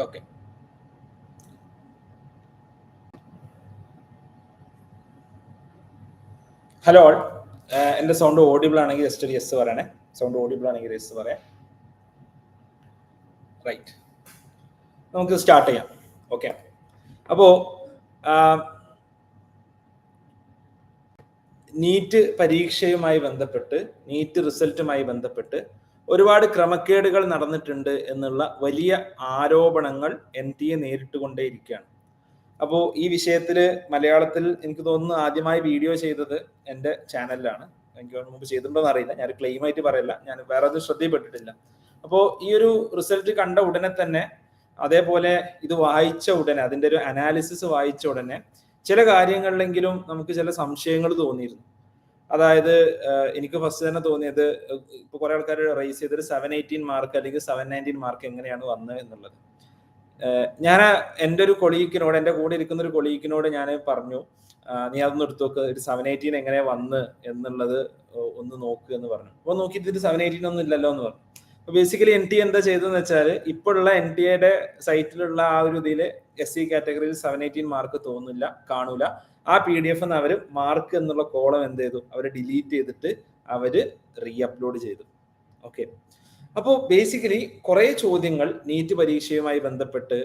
Okay. Hello എന്റെ sound audible ആണെങ്കിൽ just ഒരു യെസ് പറയണേ. സൗണ്ട് ഓഡിബിൾ ആണെങ്കിൽ യെസ് പറയാം. റൈറ്റ് നമുക്ക് സ്റ്റാർട്ട് ചെയ്യാം. ഓക്കെ അപ്പോൾ നീറ്റ് പരീക്ഷയുമായി ബന്ധപ്പെട്ട് നീറ്റ് റിസൾട്ടുമായി ബന്ധപ്പെട്ട് ഒരുപാട് ക്രമക്കേടുകൾ നടന്നിട്ടുണ്ട് എന്നുള്ള വലിയ ആരോപണങ്ങൾ എൻ ടി എ നേരിട്ടുകൊണ്ടേയിരിക്കുകയാണ്. അപ്പോൾ ഈ വിഷയത്തിൽ മലയാളത്തിൽ എനിക്ക് തോന്നുന്നു ആദ്യമായി വീഡിയോ ചെയ്തത് എന്റെ ചാനലിലാണ്. എനിക്ക് മുമ്പ് ചെയ്തിട്ടുണ്ടോ എന്നറിയില്ല ഞാൻ ക്ലെയിം ആയിട്ട് പറയില്ല. ഞാൻ വേറെ അത് ശ്രദ്ധയിൽപ്പെട്ടിട്ടില്ല. അപ്പോൾ ഈ ഒരു റിസൾട്ട് കണ്ട ഉടനെ തന്നെ അതേപോലെ ഇത് വായിച്ച ഉടനെ അതിന്റെ ഒരു അനാലിസിസ് വായിച്ച ഉടനെ ചില കാര്യങ്ങളിലെങ്കിലും നമുക്ക് ചില സംശയങ്ങൾ തോന്നിയിരുന്നു. അതായത് എനിക്ക് ഫസ്റ്റ് തന്നെ തോന്നിയത് ഇപ്പൊ കുറെ ആൾക്കാർ റേസ് ചെയ്തൊരു സെവൻ എയ്റ്റീൻ മാർക്ക് അല്ലെങ്കിൽ സെവൻ നയന്റീൻ മാർക്ക് എങ്ങനെയാണ് വന്നത് എന്നുള്ളത്. ഞാൻ എന്റെ ഒരു കൊളീക്കിനോട് എന്റെ കൂടെ ഇരിക്കുന്ന ഒരു കൊളീക്കിനോട് ഞാൻ പറഞ്ഞു നീ അതൊന്ന് എടുത്തു നോക്ക് ഒരു സെവൻ എയ്റ്റീൻ എങ്ങനെ വന്ന് എന്നുള്ളത് ഒന്ന് നോക്ക് എന്ന് പറഞ്ഞു. അപ്പോൾ നോക്കിയിട്ട് ഇത് സെവൻ എയ്റ്റീൻ ഒന്നും ഇല്ലല്ലോ എന്ന് പറഞ്ഞു. അപ്പൊ ബേസിക്കലി എൻ ടി എന്താ ചെയ്തതെന്ന് വെച്ചാൽ ഇപ്പോഴുള്ള എൻ ടി എയുടെ സൈറ്റിലുള്ള ആ ഒരു ഇതിൽ എസ് സി കാറ്റഗറിയിൽ സെവൻ എയ്റ്റീൻ മാർക്ക് തോന്നില്ല കാണൂല. ആ പി ഡി എഫ് അവർ മാർക്ക് എന്നുള്ള കോളം എന്ത് ചെയ്തു? അവർ ഡിലീറ്റ് ചെയ്തിട്ട് അവർ റീ അപ്ലോഡ് ചെയ്തു. ഓക്കെ അപ്പോൾ ബേസിക്കലി കുറേ ചോദ്യങ്ങൾ നീറ്റ് പരീക്ഷയുമായി ബന്ധപ്പെട്ട്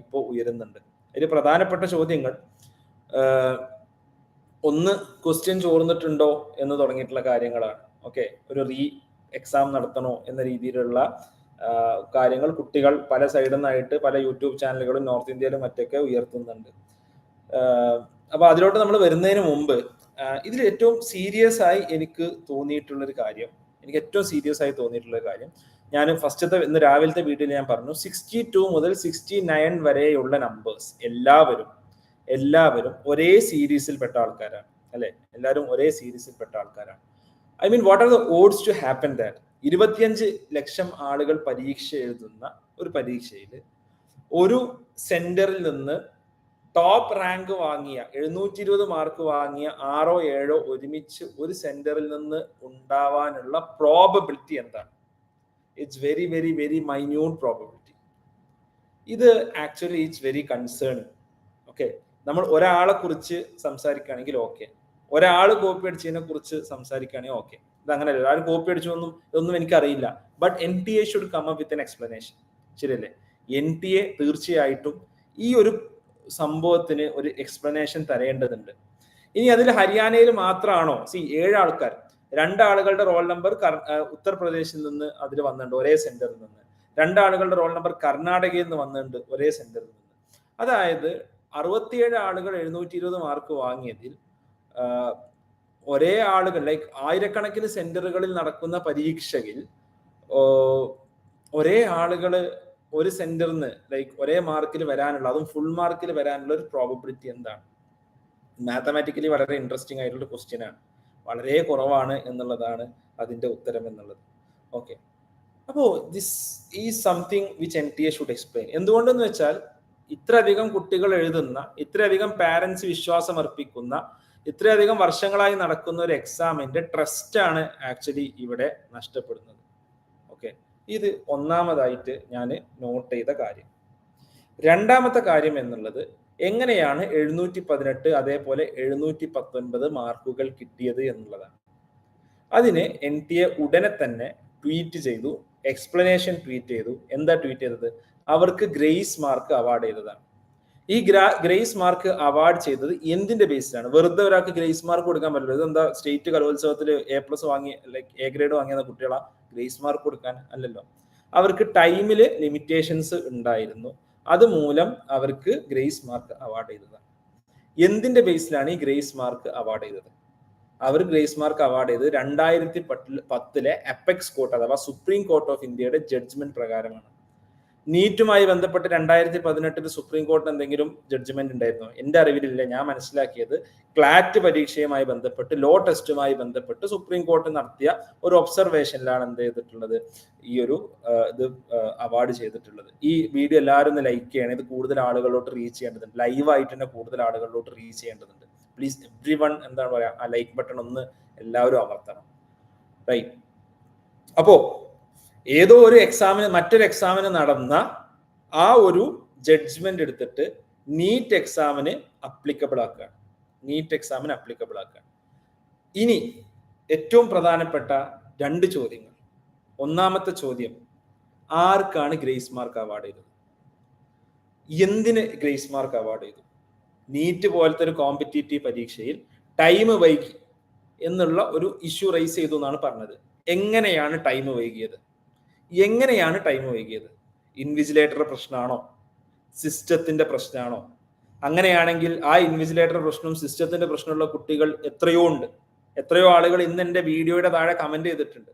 ഇപ്പോൾ ഉയരുന്നുണ്ട്. അതിൽ പ്രധാനപ്പെട്ട ചോദ്യങ്ങൾ ഒന്ന് ക്വസ്റ്റ്യൻ ചോർന്നിട്ടുണ്ടോ എന്ന് തുടങ്ങിയിട്ടുള്ള കാര്യങ്ങളാണ്. ഓക്കെ ഒരു റീ എക്സാം നടത്തണോ എന്ന രീതിയിലുള്ള കാര്യങ്ങൾ കുട്ടികൾ പല സൈഡിൽ നിന്നായിട്ട് പല യൂട്യൂബ് ചാനലുകളും നോർത്ത് ഇന്ത്യയിലും മറ്റൊക്കെ ഉയർത്തുന്നുണ്ട്. അപ്പൊ അതിലോട്ട് നമ്മൾ വരുന്നതിന് മുമ്പ് ഇതിൽ ഏറ്റവും സീരിയസ് ആയി എനിക്ക് തോന്നിയിട്ടുള്ള ഒരു കാര്യം എനിക്ക് ഏറ്റവും സീരിയസ് ആയി തോന്നിയിട്ടുള്ള കാര്യം ഞാൻ ഫസ്റ്റത്തെ ഇന്ന് രാവിലത്തെ വീട്ടിൽ ഞാൻ പറഞ്ഞു സിക്സ്റ്റി ടു മുതൽ സിക്സ്റ്റി നയൻ വരെയുള്ള നമ്പേഴ്സ് എല്ലാവരും എല്ലാവരും ഒരേ സീരീസിൽ പെട്ട ആൾക്കാരാണ് അല്ലെ? എല്ലാവരും ഒരേ സീരീസിൽ പെട്ട ആൾക്കാരാണ്. I mean what are the odds to happen that ഇരുപത്തിയഞ്ച് ലക്ഷം ആളുകൾ പരീക്ഷ എഴുതുന്ന ഒരു പരീക്ഷയിൽ ഒരു സെന്ററിൽ നിന്ന് ടോപ്പ് റാങ്ക് വാങ്ങിയ എഴുന്നൂറ്റി ഇരുപത് മാർക്ക് വാങ്ങിയ ആറോ ഏഴോ ഒരുമിച്ച് ഒരു സെന്ററിൽ നിന്ന് ഉണ്ടാവാനുള്ള പ്രോബബിലിറ്റി എന്താണ്? It's very very very minute probability ഇത് actually it's very concern okay നമ്മൾ ഒരാളെ കുറിച്ച് സംസാരിക്കുകയാണെങ്കിൽ ഓക്കെ ഒരാൾ കോപ്പി അടിച്ചതിനെ കുറിച്ച് സംസാരിക്കുകയാണെങ്കിൽ ഓക്കെ ഇത് അങ്ങനെയല്ല ഒരാൾ കോപ്പി അടിച്ചു ഒന്നും ഇതൊന്നും എനിക്കറിയില്ല. But N T A should come up with N explanation ശരിയല്ലേ? എൻ ടി എ തീർച്ചയായിട്ടും ഈ ഒരു സംഭവത്തിന് ഒരു എക്സ്പ്ലനേഷൻ തരേണ്ടതുണ്ട്. ഇനി അതിൽ ഹരിയാനയിൽ മാത്രമാണോ? സി ഏഴ് ആൾക്കാർ രണ്ടാളുകളുടെ റോൾ നമ്പർ ഉത്തർപ്രദേശിൽ നിന്ന് അതിൽ വന്നിട്ടുണ്ട് ഒരേ സെന്ററിൽ നിന്ന്. രണ്ടാളുകളുടെ റോൾ നമ്പർ കർണാടകയിൽ നിന്ന് വന്നിട്ടുണ്ട് ഒരേ സെന്ററിൽ നിന്ന്. അതായത് അറുപത്തിയേഴ് ആളുകൾ എഴുന്നൂറ്റി ഇരുപത് മാർക്ക് വാങ്ങിയതിൽ ഒരേ ആളുകൾ ലൈക്ക് ആയിരക്കണക്കിന് സെന്ററുകളിൽ നടക്കുന്ന പരീക്ഷയിൽ ഒരേ ആളുകൾ ഒരു സെന്ററിന് ലൈക്ക് ഒരേ മാർക്കിൽ വരാനുള്ള അതും ഫുൾ മാർക്കിൽ വരാനുള്ള ഒരു പ്രോബബിലിറ്റി എന്താണ്? മാത്തമാറ്റിക്കലി വളരെ ഇൻട്രസ്റ്റിംഗ് ആയിട്ടുള്ള ക്വസ്റ്റ്യൻ ആണ്. വളരെ കുറവാണ് എന്നുള്ളതാണ് അതിന്റെ ഉത്തരം എന്നുള്ളത്. ഓക്കെ അപ്പോ ദിസ് ഈ something which N T A should explain എന്തുകൊണ്ടെന്ന് വെച്ചാൽ ഇത്രയധികം കുട്ടികൾ എഴുതുന്ന ഇത്രയധികം പാരൻസ് വിശ്വാസം അർപ്പിക്കുന്ന ഇത്രയധികം വർഷങ്ങളായി നടക്കുന്ന ഒരു എക്സാമിന്റെ ട്രസ്റ്റ് ആണ് ആക്ച്വലി ഇവിടെ നഷ്ടപ്പെടുന്നത്. ഓക്കെ ഇത് ഒന്നാമതായിട്ട് ഞാൻ നോട്ട് ചെയ്ത കാര്യം. രണ്ടാമത്തെ കാര്യം എന്നുള്ളത് എങ്ങനെയാണ് എഴുന്നൂറ്റി പതിനെട്ട് അതേപോലെ എഴുന്നൂറ്റി പത്തൊൻപത് മാർക്കുകൾ കിട്ടിയത് എന്നുള്ളതാണ്. അതിന് എൻ ടി എ ഉടനെ തന്നെ ട്വീറ്റ് ചെയ്തു എക്സ്പ്ലനേഷൻ ട്വീറ്റ് ചെയ്തു. എന്താ ട്വീറ്റ് ചെയ്തത്? അവർക്ക് ഗ്രേസ് മാർക്ക് അവാർഡ് ചെയ്തതാണ്. ഈ ഗ്രാ ഗ്രേസ് മാർക്ക് അവാർഡ് ചെയ്തത് എന്തിന്റെ ബേസിലാണ് വെറുതെ ഒരാൾക്ക് ഗ്രേസ് മാർക്ക് കൊടുക്കാൻ പറ്റില്ല. ഇതെന്താ സ്റ്റേറ്റ് കലോത്സവത്തിൽ എ പ്ലസ് വാങ്ങി ലൈക്ക് എ ഗ്രേഡ് വാങ്ങിയ കുട്ടികളാ ഗ്രേസ് മാർക്ക് കൊടുക്കാൻ അല്ലല്ലോ. അവർക്ക് ടൈമിൽ ലിമിറ്റേഷൻസ് ഉണ്ടായിരുന്നു. അതുമൂലം അവർക്ക് ഗ്രേസ് മാർക്ക് അവാർഡ് ചെയ്തത്. എന്തിന്റെ ബേസിലാണ് ഈ ഗ്രേസ് മാർക്ക് അവാർഡ് ചെയ്തത്? അവർ ഗ്രേസ് മാർക്ക് അവാർഡ് ചെയ്തത് രണ്ടായിരത്തി പത്തിലെ അപ്പെക്സ് കോർട്ട് അഥവാ സുപ്രീം കോർട്ട് ഓഫ് ഇന്ത്യയുടെ ജഡ്ജ്മെന്റ് പ്രകാരമാണ്. നീറ്റുമായി ബന്ധപ്പെട്ട് രണ്ടായിരത്തി പതിനെട്ടിൽ സുപ്രീം കോടതി എന്തെങ്കിലും ജഡ്ജ്മെന്റ് ഉണ്ടായിരുന്നു? എന്റെ അറിവിലില്ല. ഞാൻ മനസ്സിലാക്കിയത് ക്ലാറ്റ് പരീക്ഷയുമായി ബന്ധപ്പെട്ട് ലോ ടെസ്റ്റുമായി ബന്ധപ്പെട്ട് സുപ്രീം കോടതി നടത്തിയ ഒരു ഒബ്സർവേഷനിലാണ് എന്ത് ചെയ്തിട്ടുള്ളത്? ഈ ഒരു ഇത് അവാർഡ് ചെയ്തിട്ടുള്ളത്. ഈ വീഡിയോ എല്ലാവരും ഒന്ന് ലൈക്ക് ചെയ്യണം. ഇത് കൂടുതൽ ആളുകളിലോട്ട് റീച്ച് ചെയ്യേണ്ടതുണ്ട്. ലൈവായിട്ട് തന്നെ കൂടുതൽ ആളുകളിലോട്ട് റീച്ച് ചെയ്യേണ്ടതുണ്ട്. പ്ലീസ് എവ്രി വൺ എന്താണ് പറയുക ആ ലൈക്ക് ബട്ടൺ ഒന്ന് എല്ലാവരും അമർത്തണം. റൈറ്റ് അപ്പോ ഏതോ ഒരു എക്സാമിന് മറ്റൊരു എക്സാമിന് നടന്ന ആ ഒരു ജഡ്ജ്മെന്റ് എടുത്തിട്ട് നീറ്റ് എക്സാമിന് അപ്ലിക്കബിൾ ആക്കുക നീറ്റ് എക്സാമിന് അപ്ലിക്കബിൾ ആക്കുക ഇനി ഏറ്റവും പ്രധാനപ്പെട്ട രണ്ട് ചോദ്യങ്ങൾ. ഒന്നാമത്തെ ചോദ്യം ആർക്കാണ് ഗ്രേസ് മാർക്ക് അവാർഡ് ചെയ്തത്? എന്തിന് ഗ്രേസ് മാർക്ക് അവാർഡ് ചെയ്തു? നീറ്റ് പോലത്തെ ഒരു കോമ്പറ്റീറ്റീവ് പരീക്ഷയിൽ ടൈം വൈകി എന്നുള്ള ഒരു ഇഷ്യൂ റൈസ് ചെയ്തു എന്നാണ് പറഞ്ഞത്. എങ്ങനെയാണ് ടൈം വൈകിയത്? എങ്ങനെയാണ് ടൈം വൈകിയത്? ഇൻവിജിലേറ്ററുടെ പ്രശ്നമാണോ സിസ്റ്റത്തിന്റെ പ്രശ്നമാണോ അങ്ങനെയാണെങ്കിൽ ആ ഇൻവിജിലേറ്റർ പ്രശ്നവും സിസ്റ്റത്തിന്റെ പ്രശ്നമുള്ള കുട്ടികൾ എത്രയോ ഉണ്ട്. എത്രയോ ആളുകൾ ഇന്ന് എന്റെ വീഡിയോയുടെ താഴെ കമന്റ് ചെയ്തിട്ടുണ്ട്.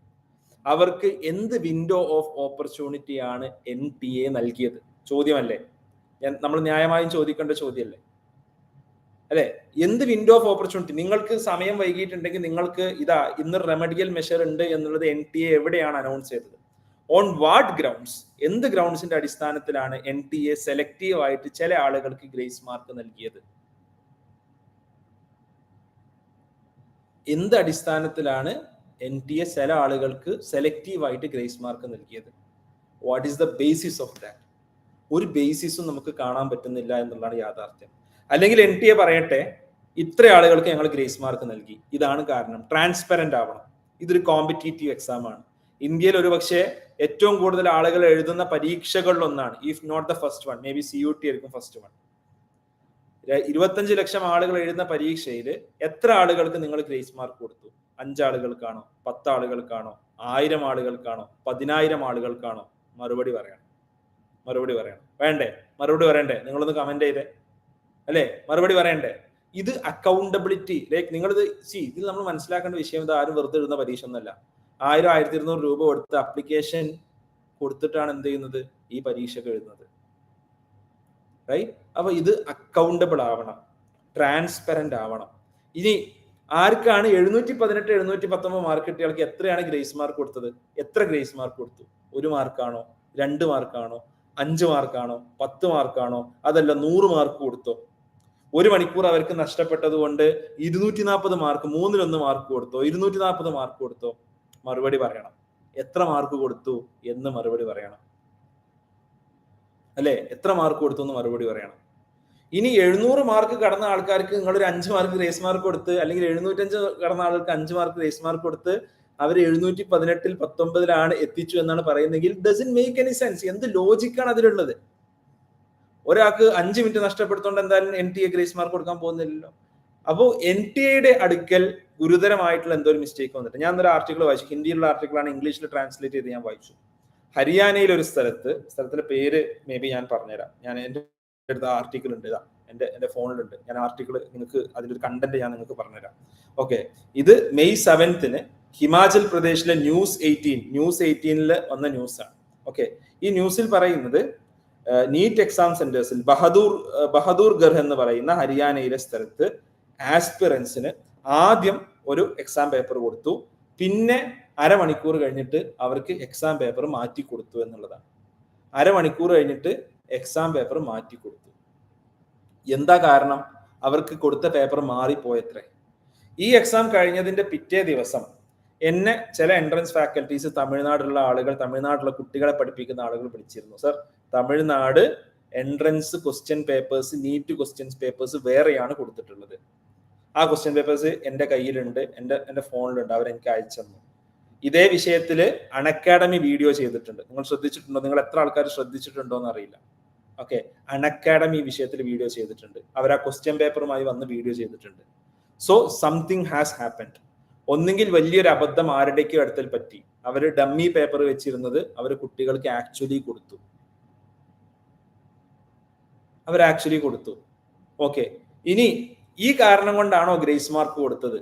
അവർക്ക് എന്ത് വിൻഡോ ഓഫ് ഓപ്പർച്യൂണിറ്റി ആണ് എൻ ടി എ നൽകിയത്? ചോദ്യമല്ലേ? നമ്മൾ ന്യായമായും ചോദിക്കേണ്ട ചോദ്യമല്ലേ? അല്ലെ? എന്ത് വിൻഡോ ഓഫ് ഓപ്പർച്യൂണിറ്റി നിങ്ങൾക്ക് സമയം വൈകിട്ടുണ്ടെങ്കിൽ നിങ്ങൾക്ക് ഇതാ ഇന്ന് റെമഡിയൽ മെഷർ ഉണ്ട് എന്നുള്ളത് എൻ ടി എ എവിടെയാണ് അനൗൺസ് ചെയ്തത്? ഓൺ വാട്ട് ഗ്രൗണ്ട്സ് എന്ത് ഗ്രൗണ്ട്സിന്റെ അടിസ്ഥാനത്തിലാണ് എൻ ടി എ സെലക്റ്റീവ് ആയിട്ട് ചില ആളുകൾക്ക് ഗ്രേസ് മാർക്ക് നൽകിയത്? എന്ത് അടിസ്ഥാനത്തിലാണ് എൻ ടി എ ചില ആളുകൾക്ക് സെലക്റ്റീവ് ആയിട്ട് ഗ്രേസ് മാർക്ക് നൽകിയത്? What is the basis of that ഒരു ബേസിസും നമുക്ക് കാണാൻ പറ്റുന്നില്ല എന്നുള്ളതാണ് യാഥാർത്ഥ്യം. അല്ലെങ്കിൽ എൻ ടി എ പറയട്ടെ ഇത്ര ആളുകൾക്ക് ഞങ്ങൾ ഗ്രേസ് മാർക്ക് നൽകി. ഇതാണ് കാരണം. ട്രാൻസ്പെറന്റ് ആവണം. ഇതൊരു കോമ്പറ്റീറ്റീവ് എക്സാം ആണ്. ഇന്ത്യയിൽ ഒരു പക്ഷേ ഏറ്റവും കൂടുതൽ ആളുകൾ എഴുതുന്ന പരീക്ഷകളിൽ ഒന്നാണ് if not the first one maybe C U T ആയിരിക്കും ഫസ്റ്റ് വൺ ഇരുപത്തഞ്ച് ലക്ഷം ആളുകൾ എഴുതുന്ന പരീക്ഷയിൽ എത്ര ആളുകൾക്ക് നിങ്ങൾ ഗ്രേസ് മാർക്ക് കൊടുത്തു? അഞ്ചാളുകൾക്കാണോ പത്താളുകൾക്കാണോ ആയിരം ആളുകൾക്കാണോ പതിനായിരം ആളുകൾക്കാണോ മറുപടി പറയണം. മറുപടി പറയണം. വേണ്ടേ? മറുപടി പറയണ്ടേ? നിങ്ങളൊന്ന് കമന്റ് ചെയ്തേ. അല്ലേ? മറുപടി പറയണ്ടേ? ഇത് അക്കൗണ്ടബിലിറ്റി ലൈക്ക് നിങ്ങളിത് സി ഇതിൽ നമ്മൾ മനസ്സിലാക്കേണ്ട വിഷയം ഇത് ആരും വെറുതെ എഴുതുന്ന പരീക്ഷ ഒന്നല്ല ആയിരം ആയിരത്തി ഇരുന്നൂറ് രൂപ കൊടുത്ത് അപ്ലിക്കേഷൻ കൊടുത്തിട്ടാണ് എന്ത് ചെയ്യുന്നത്? ഈ പരീക്ഷയ്ക്ക് എഴുതുന്നത്. റൈറ്റ് അപ്പൊ ഇത് അക്കൗണ്ടബിൾ ആവണം. ട്രാൻസ്പെറന്റ് ആവണം. ഇനി ആർക്കാണ് എഴുന്നൂറ്റി പതിനെട്ട് എഴുന്നൂറ്റി പത്തൊമ്പത് മാർക്ക് കിട്ടിയാൾക്ക് എത്രയാണ് ഗ്രേസ് മാർക്ക് കൊടുത്തത്? എത്ര ഗ്രേസ് മാർക്ക് കൊടുത്തു? ഒരു മാർക്കാണോ രണ്ട് മാർക്കാണോ അഞ്ച് മാർക്കാണോ പത്ത് മാർക്കാണോ അതല്ല നൂറ് മാർക്ക് കൊടുത്തോ? ഒരു മണിക്കൂർ അവർക്ക് നഷ്ടപ്പെട്ടത് കൊണ്ട് ഇരുന്നൂറ്റി നാൽപ്പത് മാർക്ക് മൂന്നിലൊന്ന് മാർക്ക് കൊടുത്തോ? ഇരുന്നൂറ്റി നാൽപ്പത് മാർക്ക് കൊടുത്തോ? മറുപടി പറയണം. എത്ര മാർക്ക് കൊടുത്തു എന്ന് മറുപടി പറയണം. അല്ലെ? എത്ര മാർക്ക് കൊടുത്തു എന്ന് മറുപടി പറയണം. ഇനി എഴുന്നൂറ് മാർക്ക് കടന്ന ആൾക്കാർക്ക് നിങ്ങളൊരു അഞ്ച് മാർക്ക് റേസ് മാർക്ക് കൊടുത്ത് അല്ലെങ്കിൽ എഴുന്നൂറ്റഞ്ച് കടന്ന ആൾക്ക് അഞ്ച് മാർക്ക് റേസ് മാർക്ക് കൊടുത്ത് അവർ എഴുന്നൂറ്റി പതിനെട്ടിൽ പത്തൊമ്പതിലാണ് എത്തിച്ചു എന്നാണ് പറയുന്നെങ്കിൽ ഡസൻ മേക്ക് എനി സെൻസ് എന്ത് ലോജിക്കാണ് അതിലുള്ളത്? ഒരാൾക്ക് അഞ്ച് മിനിറ്റ് നഷ്ടപ്പെടുത്തോണ്ട് എന്തായാലും N T A grace mark കൊടുക്കാൻ പോകുന്നില്ലല്ലോ. അപ്പോൾ എൻ ടി എയുടെ അടുക്കൽ ഗുരുതരമായിട്ടുള്ള എന്തോ ഒരു മിസ്റ്റേക്ക് വന്നിട്ട്. ഞാൻ ഒരു ആർട്ടിക്കിൾ വായിച്ചു. ഹിന്ദിയിലുള്ള ആർട്ടിക്കിളാണ് ഇംഗ്ലീഷിൽ ട്രാൻസ്ലേറ്റ് ചെയ്ത് ഞാൻ വായിച്ചു. ഹരിയാനയിലെ ഒരു സ്ഥലത്ത് സ്ഥലത്തിന്റെ പേര് മേ ബി ഞാൻ പറഞ്ഞുതരാം. ഞാൻ എന്റെ അടുത്ത് ആർട്ടിക്കിൾ ഉണ്ട്. ഇതാ എന്റെ എന്റെ ഫോണിലുണ്ട് ഞാൻ ആർട്ടിക്കിൾ നിങ്ങൾക്ക് അതിന്റെ ഒരു കണ്ടന്റ് ഞാൻ നിങ്ങൾക്ക് പറഞ്ഞുതരാം. ഓക്കെ ഇത് മെയ് സെവൻത്തിന് ഹിമാചൽ പ്രദേശിലെ ന്യൂസ് എയ്റ്റീൻ ന്യൂസ് എയ്റ്റീനിൽ വന്ന ന്യൂസാണ് ഓക്കെ ഈ ന്യൂസിൽ പറയുന്നത് നീറ്റ് എക്സാം സെന്റേഴ്സിൽ ബഹദൂർ ബഹദൂർ ഗർ എന്ന് പറയുന്ന ഹരിയാനയിലെ സ്ഥലത്ത് ആസ്പിറൻസിന് ആദ്യം ഒരു എക്സാം പേപ്പർ കൊടുത്തു. പിന്നെ അരമണിക്കൂർ കഴിഞ്ഞിട്ട് അവർക്ക് എക്സാം പേപ്പർ മാറ്റി കൊടുത്തു എന്നുള്ളതാണ്. അരമണിക്കൂർ കഴിഞ്ഞിട്ട് എക്സാം പേപ്പർ മാറ്റി കൊടുത്തു. എന്താ കാരണം? അവർക്ക് കൊടുത്ത പേപ്പർ മാറിപ്പോയത്രേ. ഈ എക്സാം കഴിഞ്ഞതിന്റെ പിറ്റേ ദിവസം എന്നെ ചില എൻട്രൻസ് ഫാക്കൽറ്റീസ് തമിഴ്നാടുള്ള ആളുകൾ തമിഴ്നാട്ടിലുള്ള കുട്ടികളെ പഠിപ്പിക്കുന്ന ആളുകൾ വിളിച്ചിരുന്നു. Sir Tamil Nadu entrance question papers NEET questions papers വേറെയാണ് കൊടുത്തിട്ടുള്ളത്. ആ ക്വസ്റ്റ്യൻ പേപ്പേഴ്സ് എന്റെ കയ്യിലുണ്ട് എന്റെ എന്റെ ഫോണിലുണ്ട് അവരെനിക്ക് അയച്ചു ഇതേ വിഷയത്തിൽ അൺഅക്കാഡമി വീഡിയോ ചെയ്തിട്ടുണ്ട്. നിങ്ങൾ ശ്രദ്ധിച്ചിട്ടുണ്ടോ? നിങ്ങൾ എത്ര ആൾക്കാർ ശ്രദ്ധിച്ചിട്ടുണ്ടോ എന്ന് അറിയില്ല ഓക്കെ അൺഅക്കാഡമി വിഷയത്തിൽ വീഡിയോ ചെയ്തിട്ടുണ്ട്. അവർ ആ ക്വസ്റ്റ്യൻ പേപ്പറുമായി വന്ന് വീഡിയോ ചെയ്തിട്ടുണ്ട്. സോ സംതിങ് ഹാസ് ഹാപ്പൻഡ് ഒന്നുകിൽ വലിയൊരു അബദ്ധം ആരുടെക്കും അടുത്തിൽ പറ്റി. അവർ ഡമ്മി പേപ്പർ വെച്ചിരുന്നത് അവർ കുട്ടികൾക്ക് ആക്ച്വലി കൊടുത്തു. അവർ ആക്ച്വലി കൊടുത്തു. ഓക്കെ ഇനി ഈ കാരണം കൊണ്ടാണോ ഗ്രേസ് മാർക്ക് കൊടുത്തത്?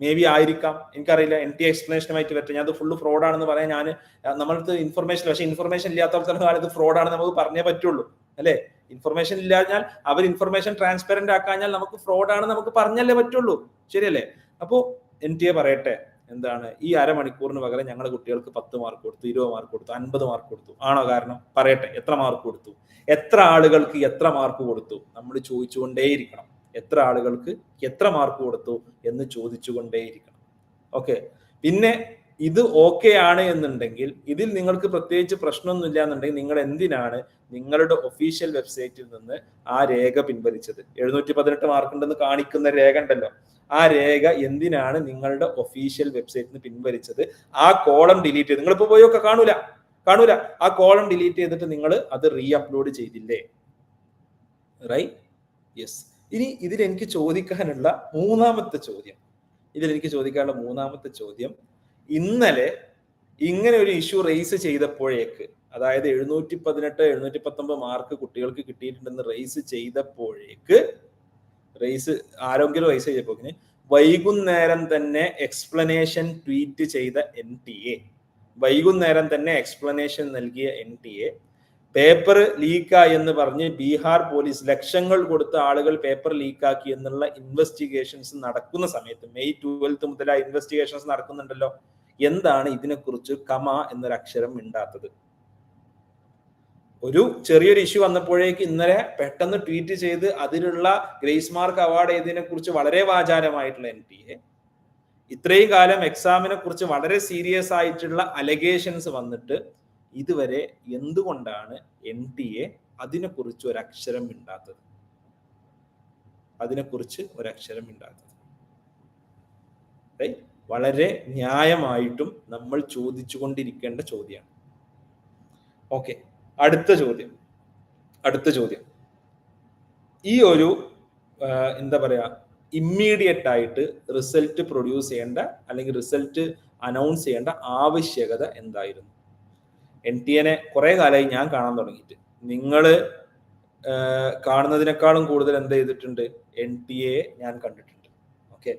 മേ ബി ആയിരിക്കാം. എനിക്കറിയില്ല. എൻ ടി എക്സ്പ്ലനേഷനുമായിട്ട് പറ്റും. ഞാൻ അത് ഫുള്ള് ഫ്രോഡാണെന്ന് പറയാൻ ഞാൻ നമ്മളടുത്ത് ഇൻഫർമേഷൻ പക്ഷേ ഇൻഫർമേഷൻ ഇല്ലാത്തവർക്ക് കാലത്ത് ഫ്രോഡാണെന്ന് നമുക്ക് പറഞ്ഞേ പറ്റുള്ളൂ. അല്ലേ? ഇൻഫർമേഷൻ ഇല്ലാഞ്ഞാൽ അവർ ഇൻഫർമേഷൻ ട്രാൻസ്പെറന്റ് ആക്കാഞ്ഞാൽ നമുക്ക് ഫ്രോഡാണെന്ന് നമുക്ക് പറഞ്ഞല്ലേ പറ്റുള്ളൂ. ശരിയല്ലേ? അപ്പോൾ എൻ ടി എ പറയട്ടെ. എന്താണ്? ഈ അരമണിക്കൂറിന് പകരം ഞങ്ങളുടെ കുട്ടികൾക്ക് പത്ത് മാർക്ക് കൊടുത്തു ഇരുപത് മാർക്ക് കൊടുത്തു അൻപത് മാർക്ക് കൊടുത്തു. ആണോ കാരണം? പറയട്ടെ. എത്ര മാർക്ക് കൊടുത്തു? എത്ര ആളുകൾക്ക് എത്ര മാർക്ക് കൊടുത്തു? നമ്മൾ ചോദിച്ചുകൊണ്ടേയിരിക്കണം. എത്ര ആളുകൾക്ക് എത്ര മാർക്ക് കൊടുത്തു എന്ന് ചോദിച്ചുകൊണ്ടേയിരിക്കണം. ഓക്കെ പിന്നെ ഇത് ഓക്കെ ആണ് എന്നുണ്ടെങ്കിൽ ഇതിൽ നിങ്ങൾക്ക് പ്രത്യേകിച്ച് പ്രശ്നമൊന്നുമില്ല എന്നുണ്ടെങ്കിൽ നിങ്ങൾ എന്തിനാണ് നിങ്ങളുടെ ഒഫീഷ്യൽ വെബ്സൈറ്റിൽ നിന്ന് ആ രേഖ പിൻവലിച്ചത്? എഴുന്നൂറ്റി പതിനെട്ട് മാർക്ക് ഉണ്ടെന്ന് കാണിക്കുന്ന രേഖ ഉണ്ടല്ലോ. ആ രേഖ എന്തിനാണ് നിങ്ങളുടെ ഒഫീഷ്യൽ വെബ്സൈറ്റിൽ നിന്ന് പിൻവലിച്ചത്? ആ കോളം ഡിലീറ്റ് ചെയ്ത് നിങ്ങളിപ്പോ പോയൊക്കെ കാണൂല. കാണൂല. ആ കോളം ഡിലീറ്റ് ചെയ്തിട്ട് നിങ്ങൾ അത് റീ അപ്ലോഡ് ചെയ്തില്ലേ? റൈറ്റ് യെസ് ഇനി ഇതിൽ എനിക്ക് ചോദിക്കാനുള്ള മൂന്നാമത്തെ ചോദ്യം. ഇതിൽ എനിക്ക് ചോദിക്കാനുള്ള മൂന്നാമത്തെ ചോദ്യം. ഇന്നലെ ഇങ്ങനെ ഒരു ഇഷ്യൂ റേസ് ചെയ്തപ്പോഴേക്ക് അതായത് എഴുന്നൂറ്റി പതിനെട്ട് എഴുന്നൂറ്റി പത്തൊമ്പത് മാർക്ക് കുട്ടികൾക്ക് കിട്ടിയിട്ടുണ്ടെന്ന് റേസ് ചെയ്തപ്പോഴേക്ക് റേസ് ആരോഗ്യം റേസ് ചെയ്തപ്പോ വൈകുന്നേരം തന്നെ എക്സ്പ്ലനേഷൻ ട്വീറ്റ് ചെയ്ത എൻ ടി എ വൈകുന്നേരം തന്നെ എക്സ്പ്ലനേഷൻ നൽകിയ എൻ ടി എ പേപ്പർ ലീക്കായി എന്ന് പറഞ്ഞ് ബീഹാർ പോലീസ് ലക്ഷങ്ങൾ കൊടുത്ത ആളുകൾ പേപ്പർ ലീക്കാക്കി എന്നുള്ള ഇൻവെസ്റ്റിഗേഷൻസ് നടക്കുന്ന സമയത്ത് മെയ് ട്വൽത്ത് മുതൽ ആ ഇൻവെസ്റ്റിഗേഷൻസ് നടക്കുന്നുണ്ടല്ലോ. എന്താണ് ഇതിനെക്കുറിച്ച് കമ എന്നൊരു അക്ഷരം മിണ്ടാത്തത്? ഒരു ചെറിയൊരു ഇഷ്യൂ വന്നപ്പോഴേക്ക് ഇന്നലെ പെട്ടെന്ന് ട്വീറ്റ് ചെയ്ത് അതിലുള്ള ഗ്രേസ് മാർക്ക് അവാർഡ് ചെയ്തതിനെ കുറിച്ച് വളരെ വാചാരമായിട്ടുള്ള എൻ ടി എ ഇത്രയും കാലം എക്സാമിനെ കുറിച്ച് വളരെ സീരിയസ് ആയിട്ടുള്ള അലഗേഷൻസ് വന്നിട്ട് ഇതുവരെ എന്തുകൊണ്ടാണ് എൻ ടി എ അതിനെക്കുറിച്ച് ഒരക്ഷരം മിണ്ടാത്തത്? അതിനെക്കുറിച്ച് ഒരക്ഷരം മിണ്ടാത്തത്. വളരെ ന്യായമായിട്ടും നമ്മൾ ചോദിച്ചുകൊണ്ടിരിക്കേണ്ട ചോദ്യമാണ്. ഓക്കെ അടുത്ത ചോദ്യം. അടുത്ത ചോദ്യം. ഈ ഒരു എന്താ പറയാ ഇമ്മീഡിയറ്റ് ആയിട്ട് റിസൾട്ട് പ്രൊഡ്യൂസ് ചെയ്യേണ്ട അല്ലെങ്കിൽ റിസൾട്ട് അനൗൺസ് ചെയ്യേണ്ട ആവശ്യകത എന്തായിരുന്നു? എൻ ടി എനെ കുറെ കാലമായി ഞാൻ കാണാൻ തുടങ്ങിയിട്ട്. നിങ്ങൾ കാണുന്നതിനേക്കാളും കൂടുതൽ എന്ത് ചെയ്തിട്ടുണ്ട്? എൻ ടി എ ഞാൻ കണ്ടിട്ടുണ്ട്. ഓക്കെ